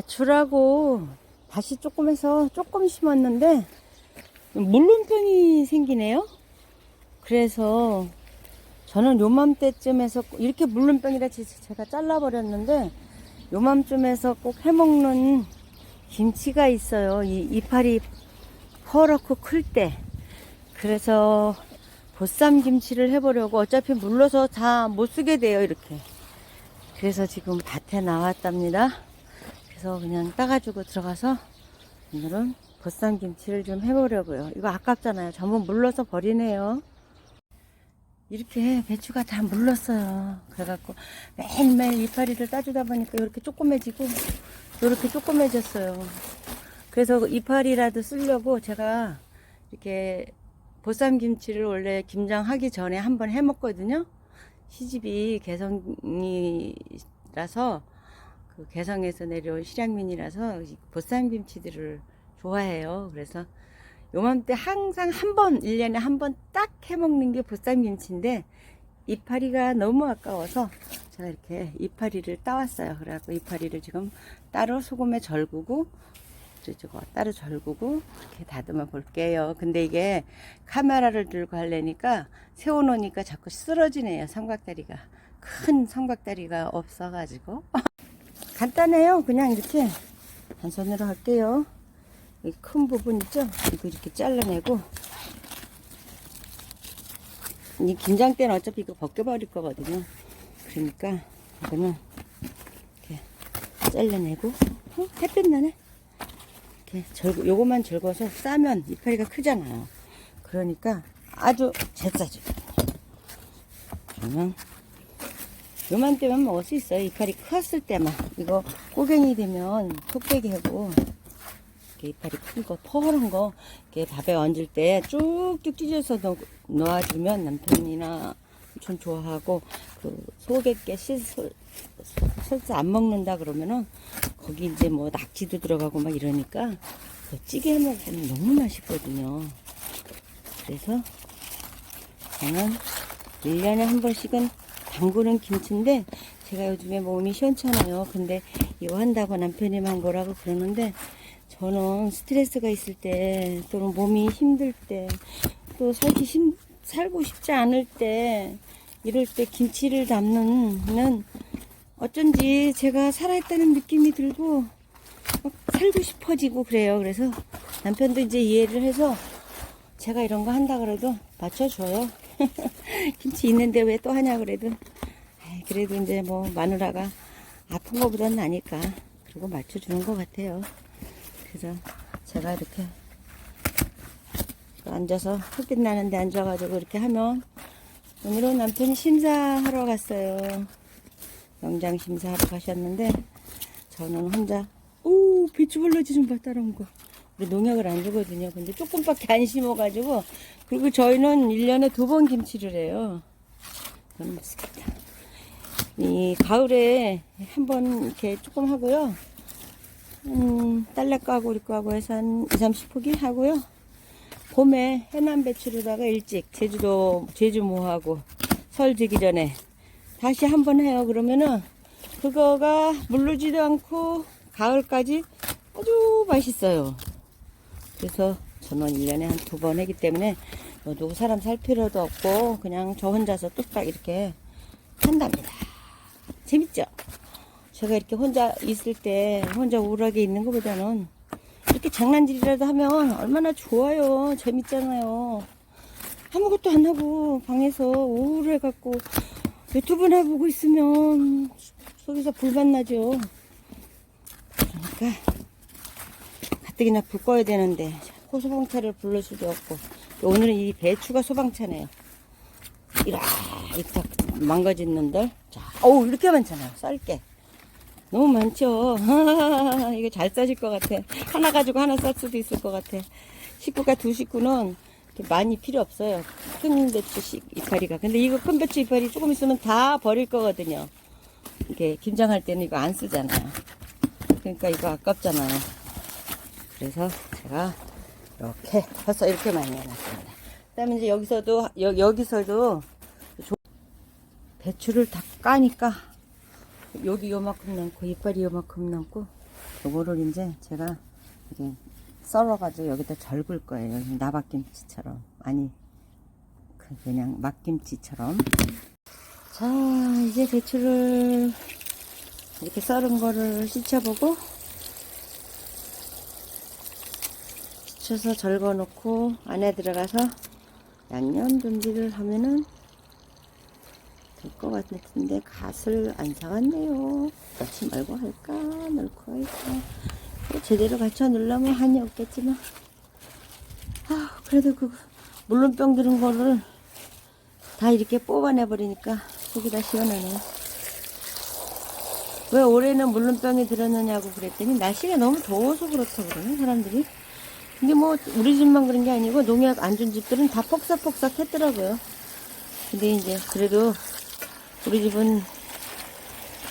배추라고 다시 조금 해서 조금 심었는데 물론병이 생기네요. 그래서 저는 요맘때쯤에서 꼭- 이렇게 물론병이라 제- 제가 잘라버렸는데 요맘쯤에서 꼭 해먹는 김치가 있어요. 이 이파리 퍼렇고 클 때. 그래서 보쌈 김치를 해보려고 어차피 물러서 다 못 쓰게 돼요. 이렇게. 그래서 지금 밭에 나왔답니다. 그래서 그냥 따가지고 들어가서 오늘은 보쌈 김치를 좀 해보려고요. 이거 아깝잖아요. 전부 물러서 버리네요. 이렇게 배추가 다 물렀어요. 그래갖고 매일매일 이파리를 따주다 보니까 이렇게 조그매지고 이렇게 조그매졌어요. 그래서 이파리라도 쓰려고 제가 이렇게 보쌈 김치를 원래 김장하기 전에 한번 해 먹거든요. 시집이 개성이라서 그 개성에서 내려온 실향민이라서 이 보쌈 김치들을 좋아해요. 그래서 요맘때 항상 한 번, 1년에 한 번 딱 해먹는 게 보쌈 김치인데 이파리가 너무 아까워서 제가 이렇게 이파리를 따왔어요. 그래갖고 이파리를 지금 따로 소금에 절구고 저거 따로 절구고 이렇게 다듬어 볼게요. 근데 이게 카메라를 들고 하려니까 세워놓으니까 자꾸 쓰러지네요. 삼각다리가 큰 삼각다리가 없어가지고 간단해요. 그냥 이렇게 한 손으로 할게요. 이큰 부분 있죠? 이거 이렇게 잘라내고 이 김장 때는 어차피 이거 벗겨버릴 거거든요. 그러니까 이거는 이렇게 잘라내고 어? 햇빛 나네. 이렇게 절고 요것만 절거서 싸면 이파리가 크잖아요. 그러니까 아주 제싸죠. 그러면 요맘때만 먹을 수 있어요. 이파리 컸을 때만. 이거 꼬갱이 되면 톡배기 하고 이렇게 이파리 큰 거, 퍼런 거, 이렇게 밥에 얹을 때 쭉쭉 찢어서 넣, 넣어주면 남편이나 전 좋아하고, 그 속에게 씻을, 설사 안 먹는다 그러면은, 거기 이제 뭐 낙지도 들어가고 막 이러니까, 그 찌개 해 먹으면 너무 맛있거든요. 그래서, 저는 1년에 한 번씩은 담그는 김치인데, 제가 요즘에 몸이 시원찮아요. 근데 이거 한다고 남편이 만 거라고 그러는데, 저는 스트레스가 있을 때, 또는 몸이 힘들 때, 또 살기 힘, 살고 싶지 않을 때, 이럴 때 김치를 담는, 어쩐지 제가 살아있다는 느낌이 들고, 막 살고 싶어지고 그래요. 그래서 남편도 이제 이해를 해서, 제가 이런 거 한다 그래도 맞춰줘요. 김치 있는데 왜 또 하냐 그래도. 그래도 이제 뭐 마누라가 아픈 거보단 나니까. 그리고 맞춰주는 것 같아요. 그래서 제가 이렇게 앉아서 햇빛 나는데 앉아가지고 이렇게 하면 오늘은 남편이 심사하러 갔어요. 영장 심사하러 가셨는데 저는 혼자 오 배추벌러지 좀 봐 따라온 거. 농약을 안 주거든요. 근데 조금밖에 안 심어가지고 그리고 저희는 1년에 두 번 김치를 해요. 너무 맛있겠다. 이 가을에 한 번 이렇게 조금 하고요. 음, 딸내 거하고 우리 거하고 해서 한 2, 30포기 하고요. 봄에 해남 배추로다가 일찍 제주도, 제주 모하고 설 지기 전에 다시 한 번 해요. 그러면은 그거가 물르지도 않고 가을까지 아주 맛있어요. 그래서 저는 1년에 한 두 번 하기 때문에 뭐 누구 사람 살 필요도 없고 그냥 저 혼자서 뚝딱 이렇게 한답니다. 재밌죠? 제가 이렇게 혼자 있을 때 혼자 우울하게 있는 것보다는 이렇게 장난질이라도 하면 얼마나 좋아요. 재밌잖아요. 아무것도 안 하고 방에서 우울해갖고 유튜브나 보고 있으면 속에서 불만 나죠. 그러니까 가뜩이나 불 꺼야 되는데 호소방차를 불러 수도 없고 오늘은 이 배추가 소방차네요. 이렇게 망가진 놈들. 자, 어우 이렇게 많잖아요. 썰게. 너무 많죠. 이거 잘 싸질 것 같아. 하나 가지고 하나 쌀 수도 있을 것 같아. 식구가 두 식구는 많이 필요 없어요. 큰 배추 씨- 이파리가. 근데 이거 큰 배추 이파리 조금 있으면 다 버릴 거거든요. 이렇게 김장할 때는 이거 안 쓰잖아요. 그러니까 이거 아깝잖아요. 그래서 제가 이렇게 벌써 이렇게 많이 해놨습니다. 그 다음에 이제 여기서도 여, 여기서도 조- 배추를 다 까니까 여기 요만큼 남고 이빨이 요만큼 남고 요거를 이제 제가 이렇게 썰어가지고 여기다 절굴 거예요. 나박김치처럼. 아니, 그 그냥 막김치처럼. 자, 이제 배추를 이렇게 썰은 거를 씻어보고 씻어서 절거 놓고 안에 들어가서 양념 준비를 하면은 될 것 같은데 갓을 안 사갔네요. 넣지 말고 할까 넣고 할까 뭐 제대로 갖춰 놓으려면 한이 없겠지만 아 그래도 그 물론병 들은 거를 다 이렇게 뽑아내 버리니까 속이 다 시원하네요. 왜 올해는 물론병이 들었느냐고 그랬더니 날씨가 너무 더워서 그렇다고 그러네 사람들이. 근데 뭐 우리 집만 그런 게 아니고 농약 안 준 집들은 다 폭삭폭삭 했더라고요. 근데 이제 그래도 우리 집은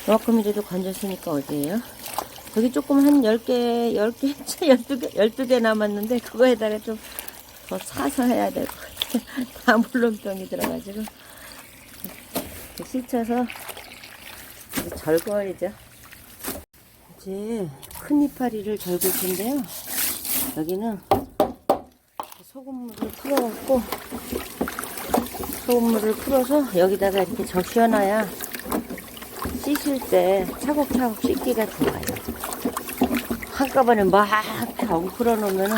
요만큼이라도 건졌으니까 어디에요? 여기 조금 한 10개, 10개, 12개, 12개 남았는데 그거에다가 좀 더 사서 해야 될 것 같아요. 다 물론병이 들어가지고. 이렇게 씻어서 이제 큰 이파리를 절굴 텐데요. 여기는 소금물을 풀어갖고 소금물을 풀어서 여기다가 이렇게 적셔놔야 씻을 때 차곡차곡 씻기가 좋아요. 한꺼번에 막 엉클어 놓으면은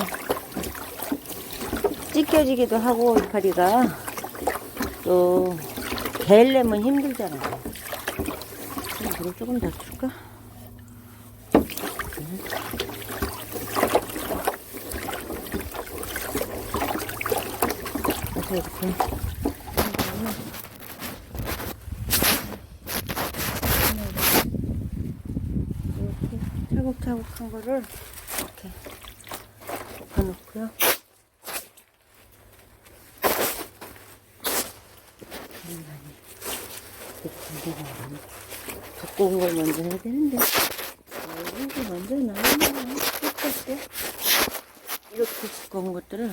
찢겨지기도 하고 이파리가 또 개려면 힘들잖아요. 물을 조금 더 줄까? 그래서 이렇게 이렇게 차곡차곡한 거를 이렇게 덮어놓고요. 두꺼운 걸 먼저 해야 되는데 이런 게 먼저 나오면 때 이렇게 두꺼운 것들을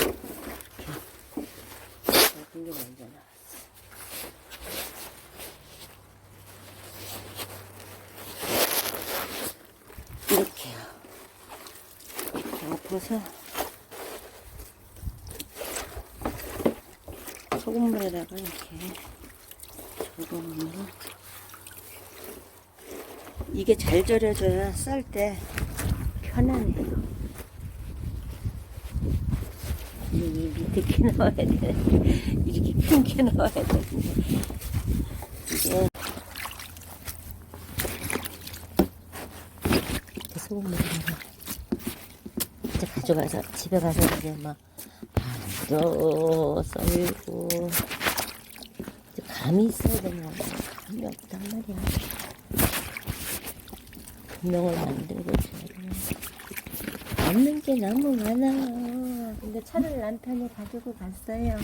이렇게 작은 게 먼저 나왔어. 이렇게요. 이렇게 엎어서 소금물에다가 이렇게 절거놓으면 이게 잘 절여져야 쌀 때 편하네요. 이 밑에 게 넣어야 돼. 이렇게 큰 게 넣어야 돼. 이게 이렇게 소금물에다가 이제 가져가서 집에 가서 이제 막 반도 썰고. 이제 감이 있어야 되냐 감이 없단 말이야. 분명을 만들고 줘야 돼 없는 게 너무 많아요 근데 차를 남편이 가지고 갔어요.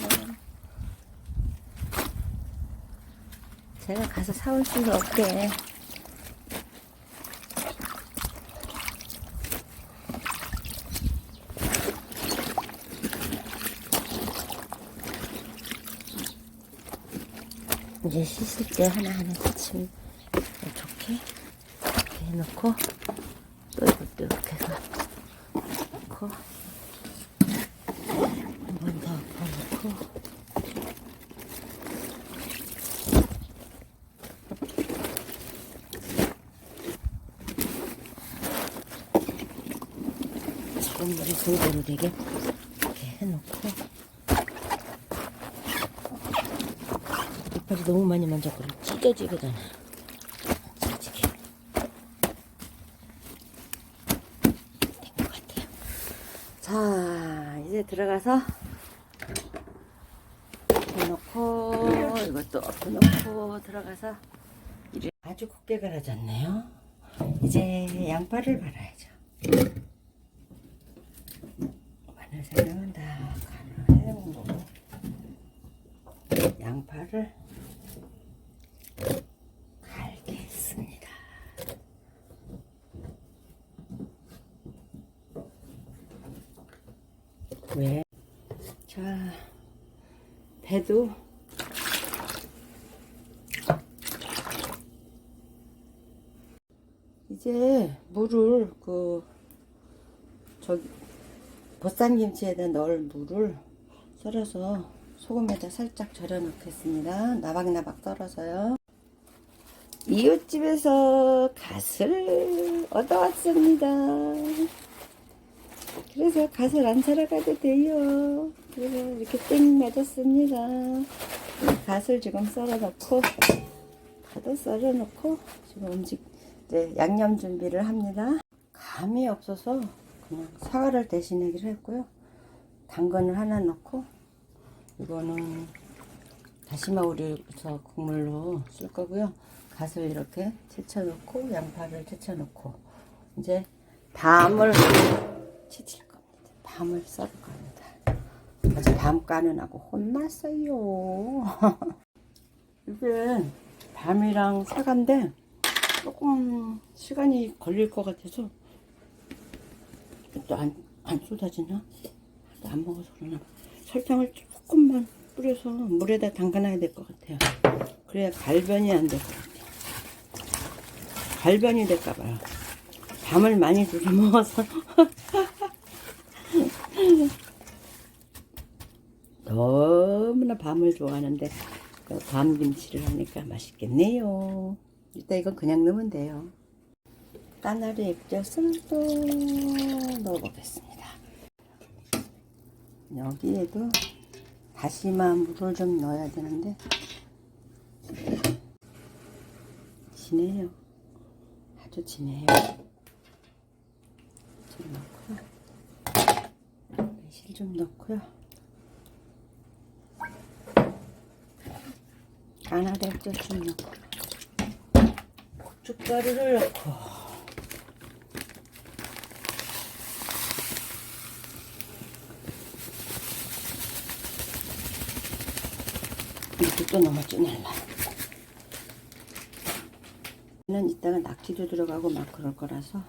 제가 가서 사올 수가 없게. 이제 씻을 때 하나하나 씻으면 좋게 이렇게 해놓고 또 이것도 이렇게 해서 넣고 한 번 더 엎어놓고 소금물이 골고루 되게 이렇게 해놓고. 이빨이 너무 많이 만져버려 찢어지거든. 찢어지게 된것 같아요. 자 이제 들어가서 엎어놓고 이것도 엎어놓고 들어가서 아주 곱게 갈아졌네요. 이제 양파를 발라야죠 마늘 생명은 다 간을 해온 거고 양파를 갈겠습니다. 왜? 자, 배도 이제 물을 그 저기 보쌈김치에다 넣을 물을 썰어서 소금에다 살짝 절여 넣겠습니다. 나박나박 썰어서요. 이웃집에서 갓을 얻어왔습니다. 그래서 갓을 안 사러 가도 돼요. 그래서 이렇게 땡 맞았습니다. 이 갓을 지금 썰어 넣고 파도 썰어 놓고 지금 음식 이제 양념 준비를 합니다. 감이 없어서 그냥 사과를 대신하기로 했고요. 당근을 하나 넣고 이거는 다시마 우려서 국물로 쓸 거고요. 갓을 이렇게 채쳐 넣고 양파를 채쳐 넣고 이제 밤을 채칠 겁니다. 밤을 썰을 겁니다. 어제 밤가는 하고 혼났어요. 이게 밤이랑 사과인데 조금 시간이 걸릴 것 같아서 또 안 안 쏟아지나? 또 안 먹어서 그러나 봐. 설탕을 조금만 뿌려서 물에다 담가놔야 될 것 같아요. 그래야 갈변이 안 될 것 같아요. 갈변이 될까 봐요. 밤을 많이 두개 먹어서 너무나 밤을 좋아하는데 그 밤김치를 하니까 맛있겠네요. 일단 이건 그냥 넣으면 돼요. 까나리 액젓을 또 넣어보겠습니다. 여기에도 다시마 물을 좀 넣어야 되는데 진해요. 아주 진해요. 좀 넣고요. 매실 좀 넣고요. 액젓 좀 넣고 고춧가루를 넣고. 또 너무 진할라. 는 이따가 낙지도 들어가고 막 그럴 거라서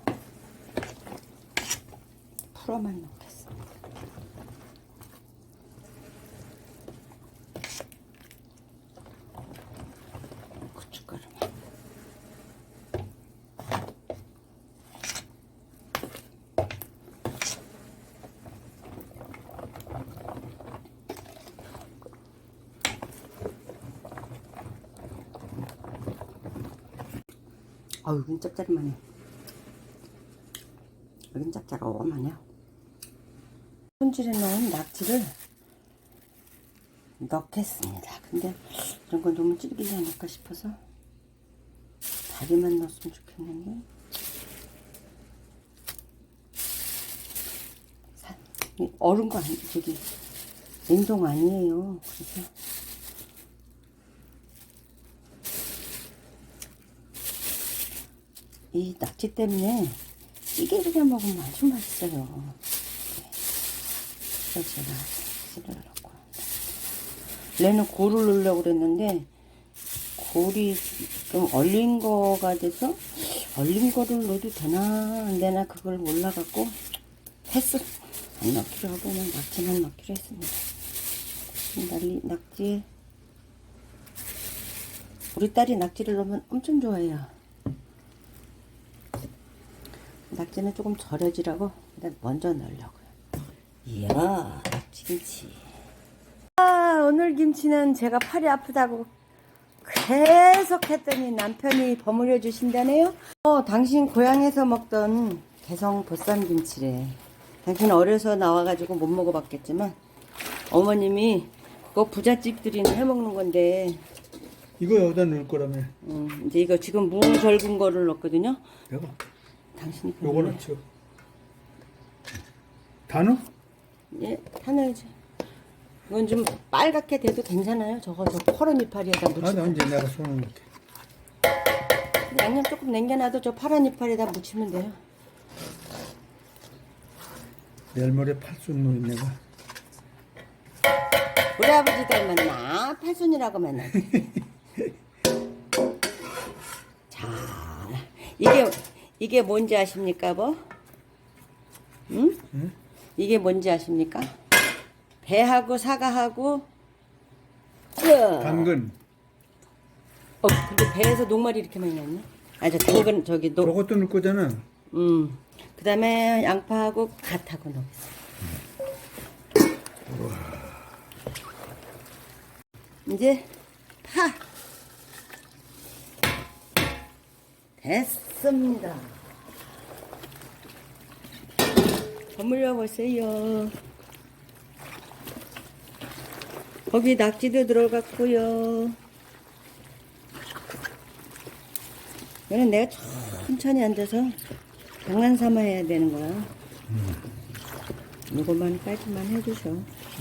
풀어만 넣겠습니다 고춧가루만 아유, 여긴 짭짤하네. 여긴 짭짤하네요. 손질해 놓은 낙지를 넣겠습니다. 근데 이런 건 너무 질기지 않을까 싶어서 다리만 넣었으면 좋겠는데. 얼은 거 아니, 저기, 냉동 아니에요. 그래서. 이 낙지 때문에 찌개를 해 먹으면 아주 맛있어요. 네. 그래서 제가 씨를 넣고. 원래는 고를 넣으려고 그랬는데, 골이 좀 얼린 거가 돼서, 얼린 거를 넣어도 되나, 안 되나, 그걸 몰라갖고, 했어. 안 넣기로 하고, 그냥 낙지만 넣기로 했습니다. 날리, 낙지. 우리 딸이 낙지를 넣으면 엄청 좋아해요. 낙지는 조금 절여지라고 일단 먼저 넣으려고요. 이야, 낙지김치. 아, 오늘 김치는 제가 팔이 아프다고 계속 했더니 남편이 버무려 주신다네요. 어, 당신 고향에서 먹던 개성 보쌈 김치래. 당신 어려서 나와가지고 못 먹어봤겠지만 어머님이 그거 부잣집들이 해 먹는 건데 이거 여기다 넣을 거라며. 음, 이제 이거 지금 무 절군 거를 넣었거든요. 내가 당신이 요거 그거를- 넣죠. 다 넣어? 예, 타내야지. 이건 좀 빨갛게 돼도 괜찮아요. 저거 저 파란 이파리에다 아, 묻히고 나 이제 내가 손을 넣게. 양념 조금 남겨놔도 저 파란 이파리에다 묻히면 돼요. 내일 모레 팔순 놓인 내가. 우리 아버지 닮았나? 팔순이라고 맨날. 자, 이게 이게 뭔지 아십니까, 뭐? 응? 응? 이게 뭔지 아십니까? 배하고 사과하고 으. 당근. 어, 근데 배에서 녹말이 이렇게 많이 났네. 아, 저 당근 저기 녹 저것도 넣을 거잖아. 음. 그 다음에 양파하고 갓하고 넣겠어. 이제 파. 됐습니다. 버무려 보세요. 거기 낙지도 들어갔고요. 이거는 내가 천천히 앉아서 장난 삼아 해야 되는 거야. 이것만 까지만 해주셔.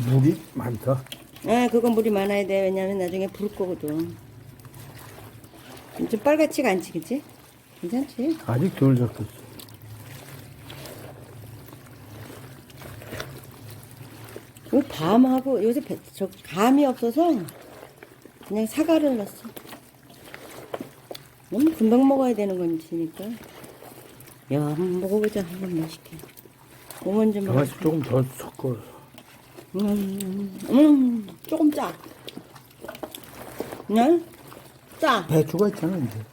물이 많다. 아, 그건 물이 많아야 돼. 왜냐면 나중에 부를 거거든. 좀 빨갛지가 않지, 그치? 괜찮지? 아직 덜 졌겠어. 이 밤하고 요새 배- 저 감이 없어서 그냥 사과를 넣었어. 너무 금방 먹어야 되는 건지니까. 야, 한번 먹어보자. 한번 맛있게. 뭐 먼저 먹어. 장아찌 조금 더 섞어. 음, 음, 조금 짜. 그냥 짜. 배추가 있잖아 이제.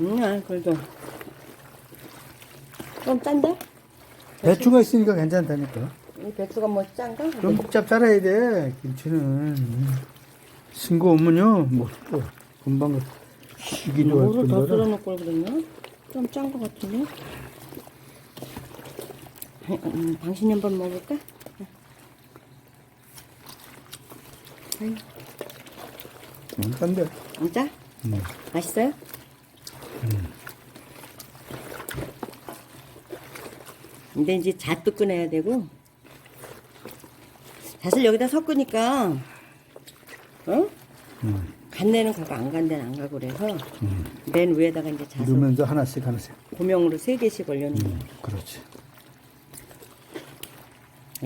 음, 아, 그래도 좀 짠다? 배추가 있으니까 괜찮다니까. 이 배추가 뭐 짠가? 좀 짭짤해야 돼. 김치는 싱거우면요 뭐또 금방 식이도 할 물을 더 뿐더러. 썰어놓을 걸 그랬나? 좀 짠 것 같은데? 음, 당신이 한번 먹을까? 응, 짠데. 안 짜? 음. 맛있어요? 근데 이제 잣도 꺼내야 되고 잣을 여기다 섞으니까 어? 음. 간 데는 가고 안간 데는 안 가고 그래서 맨 위에다가 이제 잣을 넣으면서 하나씩 하나씩. 고명으로 세 개씩 올려놓는 거야. 음, 그렇지.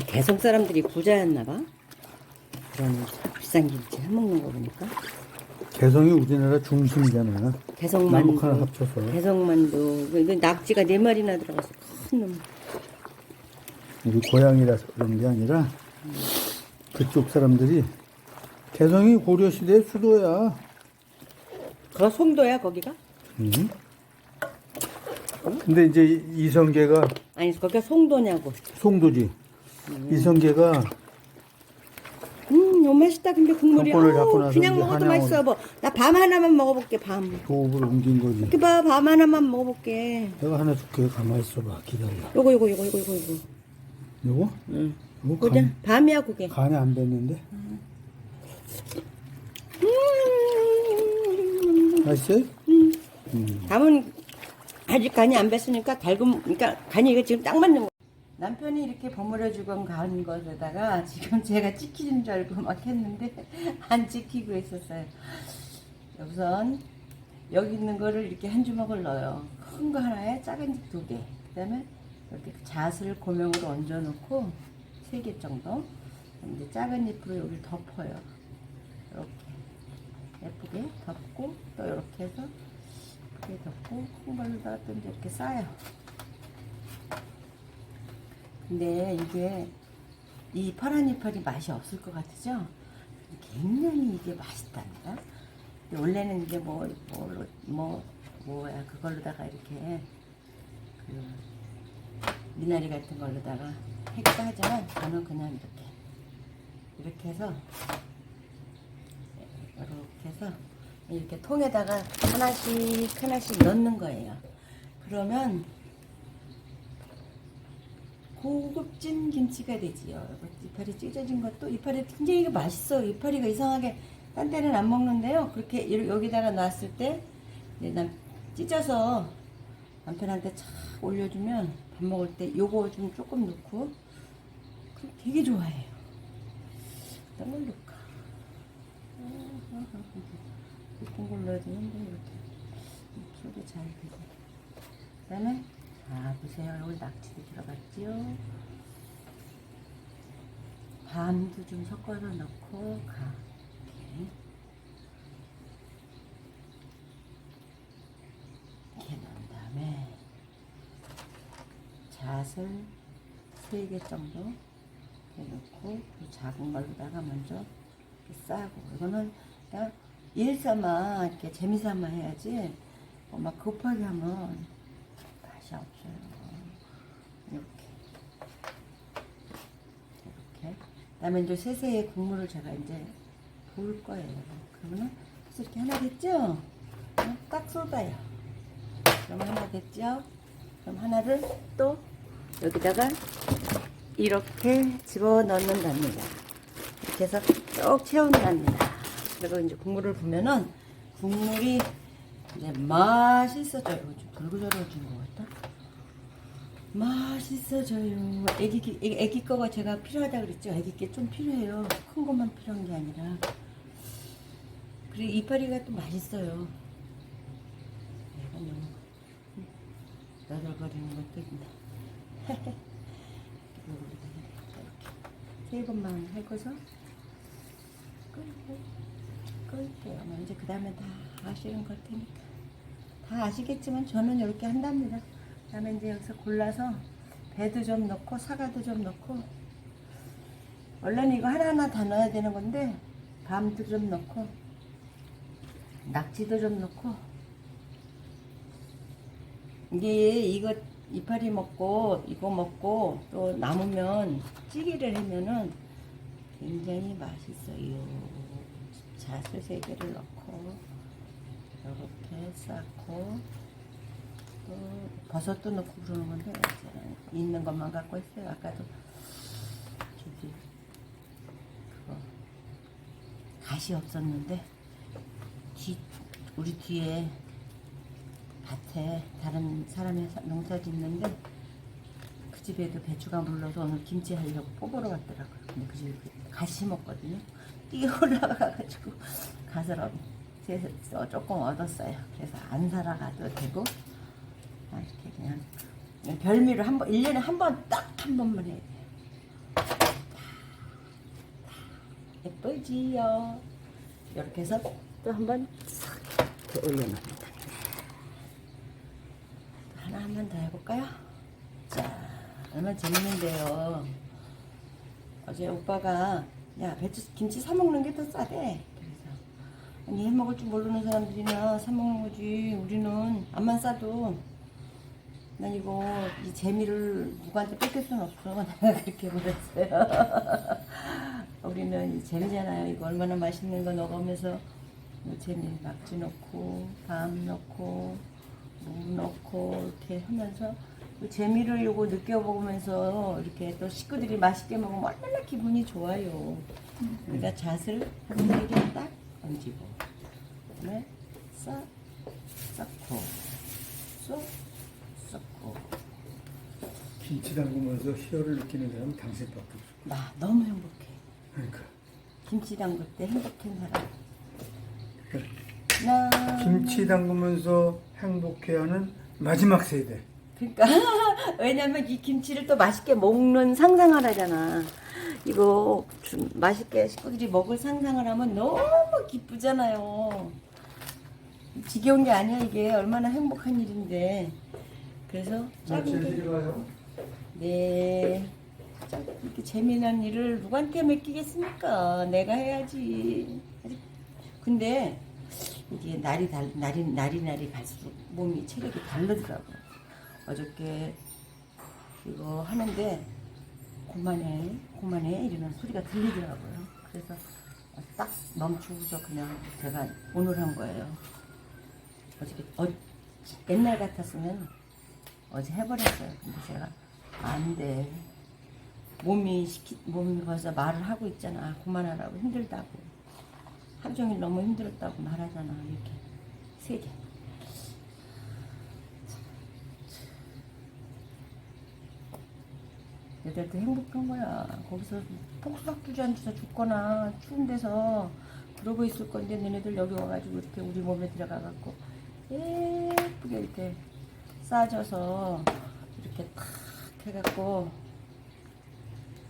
개성 사람들이 부자였나 봐. 그런 비싼 김치 해 먹는 거 보니까. 개성이 우리나라 중심이잖아. 개성만두. 하나 합쳐서. 개성만두. 낙지가 네 마리나 들어가서 큰 놈. 우리 고향이라서 그런 게 아니라 그쪽 사람들이 개성이 고려시대 수도야. 그거 송도야 거기가? 음. 근데 이제 이성계가 아니 거기가 송도냐고. 송도지. 이성계가 음 너무 맛있다 근데 국물이. 정권을 잡고 어우, 나서 그냥 이제 먹어도 한양으로- 맛있어. 뭐. 나 밤 하나만 먹어볼게 밤. 도읍을 옮긴 거지. 이렇게 봐, 밤 하나만 먹어볼게. 내가 하나 줄게. 가만히 있어봐. 기다려. 요거 요거 요거 요거 요거 요거. 요거? 응. 요거 보자. 간, 밤이야 그게. 간에 안 뱄는데? 음. 맛있어요? 밤은 아직 간이 안 뱄으니까 달금 그러니까 간이 이거 지금 딱 맞는 거. 남편이 이렇게 버무려 주건 간 것에다가 지금 제가 찍히는 줄 알고 막 했는데 안 찍히고 있었어요. 우선 여기 있는 거를 이렇게 한 주먹을 넣어요. 큰 거 하나에 작은 집두 개. 그다음에 이렇게 잣을 고명으로 얹어 놓고 세개 정도. 이제 작은 잎으로 여기를 덮어요. 이렇게 예쁘게 덮고 또 이렇게 해서 이렇게 덮고 큰 걸로다가 또 이렇게 싸요. 근데 이게 이 파란 이파리 맛이 없을 것 같으죠? 굉장히 이게 맛있답니다. 원래는 이제 뭐, 뭐, 뭐, 뭐야, 그걸로다가 이렇게, 그, 미나리 같은 걸로다가 하기도 하지만, 저는 그냥 이렇게, 이렇게 해서, 이렇게 해서, 이렇게 통에다가 하나씩, 하나씩 넣는 거예요. 그러면, 고급진 김치가 되지요. 이파리 찢어진 것도 이파리 굉장히 맛있어. 이파리가 이상하게 딴 때는 안 먹는데요. 그렇게 이- 여기다가 놨을 때 찢어서 남편한테 착 올려주면 밥 먹을 때 요거 좀 조금 넣고 되게 좋아해요. 어떤 걸 넣을까? 어떤 걸 넣어야 되는데 이렇게 소리 잘 되게. 그다음에 자 보세요 여기 낙지도 들어갔지요 밤도 좀 섞어서 넣고 가 이렇게 넣은 다음에 잣을 3개 정도 해놓고 그 작은 걸로다가 먼저 싸고. 이거는 그냥 일삼아 이렇게 재미삼아 해야지 뭐 막 급하게 하면 맛이 없어요. 이렇게. 이렇게. 그 다음에 이제 세세히 국물을 제가 이제 부을 거예요. 그러면 이렇게 하나 됐죠? 어? 딱 쏟아요. 그럼 하나 됐죠? 그럼 하나를 또 여기다가 이렇게 집어 넣는답니다. 이렇게 해서 쭉 채운답니다. 그리고 이제 국물을 부면은 국물이 이제 맛있어져요. 좀 불구절해진 것 같다. 맛있어져요. 애기, 기- 애기, 거가 제가 필요하다 그랬죠? 애기 게 좀 필요해요. 큰 것만 필요한 게 아니라. 그리고 이파리가 또 맛있어요. 내가 너덜거리는 것도 있네. 세 번만 하고서 끌고 끌게요. 뭐 이제 그 다음에 다 아시는 걸 테니까. 다 아시겠지만 저는 이렇게 한답니다. 그다음에 이제 여기서 골라서 배도 좀 넣고 사과도 좀 넣고. 원래는 이거 하나하나 다 넣어야 되는 건데 밤도 좀 넣고 낙지도 좀 넣고. 이게 이거 이파리 먹고 이거 먹고 또 남으면 찌개를 하면은 굉장히 맛있어요. 자수 세 개를 넣고 이렇게 쌓고 또 버섯도 넣고 그러는 건데 있는 것만 갖고 있어요. 아까도 저기 그거 갓이 없었는데 뒤 우리 뒤에 밭에 다른 사람의 사- 농사 짓는데 그 집에도 배추가 물러서 오늘 김치 하려고 뽑으러 갔더라고요. 근데 그 집에 갓이 먹거든요. 뛰어 올라가가지고 가서 그래서 조금 얻었어요. 그래서 안 살아가도 되고 아, 이렇게 그냥 별미로 한 번, 1년에 한 번, 딱 한 번만 해야 돼요. 예쁘지요? 이렇게 해서 또 한 번싹 이렇게 올려놓습니다. 하나 한 번 더 해볼까요? 자, 얼마나 재밌는데요. 어제 오빠가 야 배추 김치 사 먹는 게 더 싸대. 그래서 아니 해 먹을 줄 모르는 사람들이나 사 먹는 거지. 우리는 암만 싸도 난 이거 이 재미를 누구한테 뺏길 수는 없어. 내가 그렇게 그랬어요. 우리는 이 재미잖아요. 이거 얼마나 맛있는 거 넣으면서 뭐 재미 낙지 넣고 밤 넣고 무 넣고 이렇게 하면서 그 재미를 요거 느껴보면서 이렇게 또 식구들이 맛있게 먹으면 얼마나 기분이 좋아요. 그러니까 잣을 한 세개 딱 얹고 그다음에 싹 싹고 쏙 쏙고 김치 담그면서 희열을 느끼는 사람은 당신밖에 없어. 나 너무 행복해. 그러니까 김치 담글 때 행복한 사람. 그래. 나 김치 담그면서 행복해하는 마지막 세대. 그러니까 왜냐면 이 김치를 또 맛있게 먹는 상상을 하잖아. 이거 좀 맛있게 식구들이 먹을 상상을 하면 너무 기쁘잖아요. 지겨운 게 아니야 이게 얼마나 행복한 일인데. 그래서 가요? 네. 짝- 이렇게 재미난 일을 누구한테 맡기겠습니까? 내가 해야지. 근데 이게 날이 달, 날이, 날이 날이 갈수록 몸이 체력이 다르더라고요. 어저께 이거 하는데 그만해, 그만해 이러는 소리가 들리더라고요. 그래서 딱 멈추고서 그냥 제가 오늘 한 거예요. 어저께 어, 옛날 같았으면 어제 해버렸어요. 근데 제가 안 돼. 몸이 시키, 몸이 벌써 말을 하고 있잖아. 그만하라고 힘들다고. 하루 종일 너무 힘들었다고 말하잖아. 이렇게 세 개. 얘들도 행복한 거야. 거기서 폭삭주지 앉아서 죽거나 추운 데서 그러고 있을 건데 너네들 여기 와가지고 이렇게 우리 몸에 들어가갖고 예쁘게 이렇게 싸져서 이렇게 탁 해갖고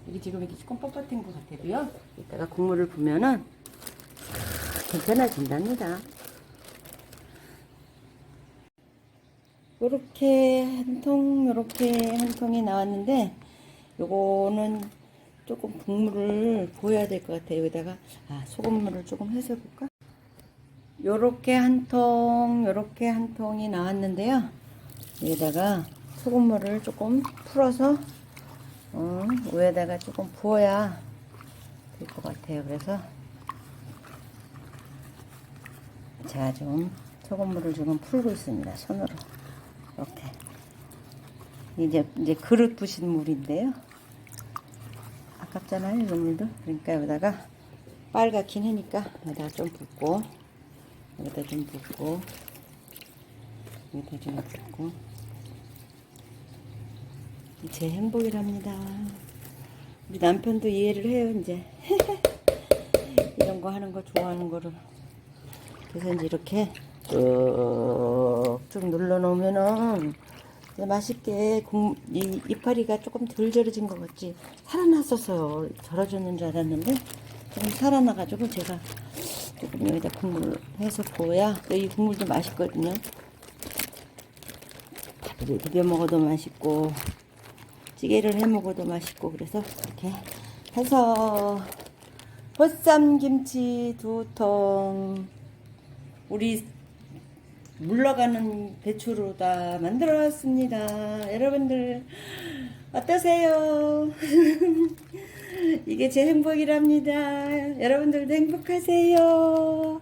이게 지금 이렇게 조금 뻣뻣한 것 같아도요. 이따가 국물을 부면은 괜찮아진답니다. 요렇게 한 통, 요렇게 한 통이 나왔는데, 요거는 조금 국물을 부어야 될 것 같아요. 여기다가, 아, 소금물을 조금 해서 해볼까? 요렇게 한 통, 요렇게 한 통이 나왔는데요. 여기다가 소금물을 조금 풀어서, 어, 위에다가 조금 부어야 될 것 같아요. 그래서 제가 좀 소금물을 조금 풀고 있습니다. 손으로 이렇게 이제 이제 그릇 부신 물인데요. 아깝잖아요, 이 물도. 그러니까 여기다가 빨갛긴 하니까 여기다 좀 붓고 여기다 좀 붓고 여기다 좀 붓고 제 행복이랍니다. 우리 남편도 이해를 해요, 이제. 이런 거 하는 거 좋아하는 거를. 그래서 이제 이렇게 쭉쭉 눌러 놓으면은 맛있게 국, 이 이파리가 조금 덜 절여진 것 같지. 살아났었어요. 절여졌는 줄 알았는데 조금 살아나가지고 제가 조금 여기다 국물 해서 또이 국물도 맛있거든요. 밥을 비벼 먹어도 맛있고 찌개를 해 먹어도 맛있고 그래서 이렇게 해서 보쌈 김치 두통 우리 물러가는 배추로 다 만들어 왔습니다. 여러분들 어떠세요? 이게 제 행복이랍니다. 여러분들도 행복하세요.